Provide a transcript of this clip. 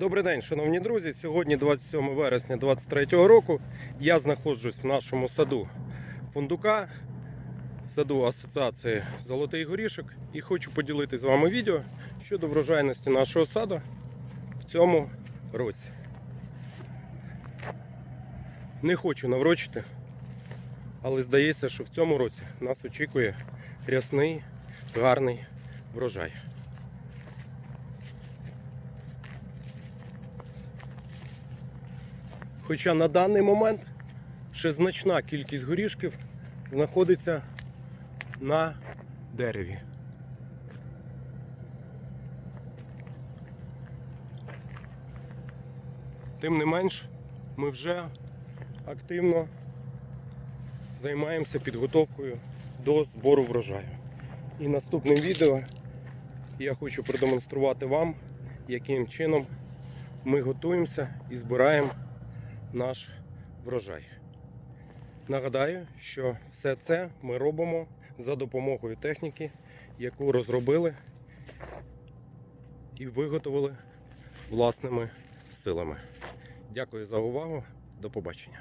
Добрий день, шановні друзі. Сьогодні 27 вересня 2023 року. Я знаходжусь в нашому саду фундука, саду Асоціації Золотий Горішок, і хочу поділитися з вами відео щодо врожайності нашого саду в цьому році. Не хочу наврочити, але здається, що в цьому році нас очікує рясний, гарний врожай. Хоча на даний момент ще значна кількість горішків знаходиться на дереві. Тим не менш, ми вже активно займаємося підготовкою до збору врожаю. І наступним відео я хочу продемонструвати вам, яким чином ми готуємося і збираємо наш врожай. Нагадаю, що все це ми робимо за допомогою техніки, яку розробили і виготовили власними силами. Дякую за увагу. До побачення.